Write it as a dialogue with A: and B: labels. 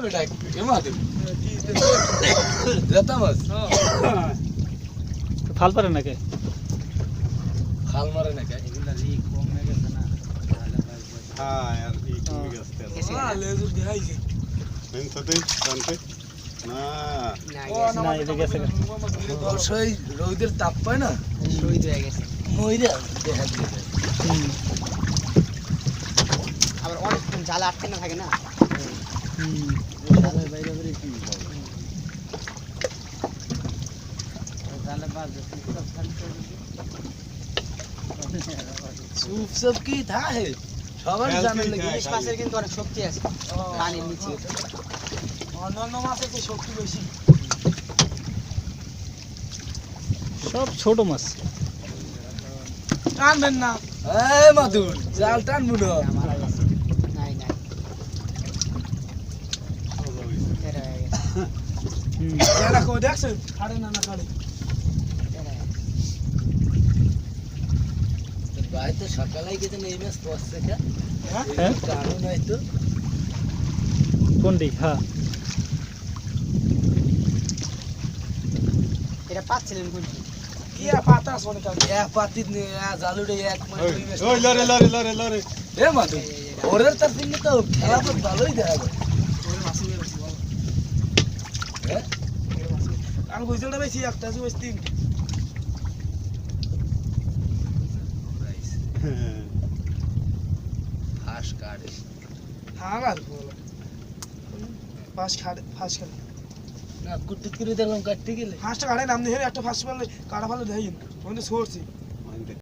A: বেটা
B: ফাল পারে নাকি
A: খাল মারে না কে
C: হ্যাঁ আর এই কমে গেছে
A: লেজু
C: মেন সাথে না
B: না গেছে গা।
A: রোদের তাপ পায় না মইরা দেখা।
B: হুম,
D: আবার অনেক জালে আটকে না থাকে না
B: হুম।
A: সুপ সব কি থাকে সবার জানা লাগে
D: ইলিশ মাছের কিন্তু অনেক শক্তি আছে পানির নিচে।
A: অন্যান্য মাছের তো শক্তি বেশি।
B: সব ছোট মাছ।
A: টানবেন না। এ মাদুর জাল টানবো না
D: মারা গেছে নাই নাই তেরা হয়ে গেছে
B: হুম,
A: এটা কো দেখছেন খাড়ে না না খাড়ে
D: তেরা হয়ে
A: ভাই তো সকালে গেছে এই মাছ পড়ছে কে
B: হ্যাঁ
A: টানো নাই তো
B: কোনটি হ্যাঁ
D: এটা পাচ্ছিলেন কোনটি
A: ইয়া পাতা শোনে কাল এক পাতি জালুড়ে এক মানে
C: ওই
A: দুই মাস
C: ওই লরে লরে লরে লরে
A: এ মাদুর ওরের তার তো খেলা তো ভালোই দেখা যায়
E: আর বুঝতে বেশি একটা আছে তিন
A: ফাঁস কাটে।
E: হ্যাঁ আর বলো। ফাঁস খাড়ে ফাঁস খাড়ে
A: না কুটুক করে দেখলাম কাটতে গেলে।
E: ফাঁসটা কাড়ে নাম দিয়ে একটা ফাঁস পারলে কাটা ভালো দেয় কিন্তু সরছি।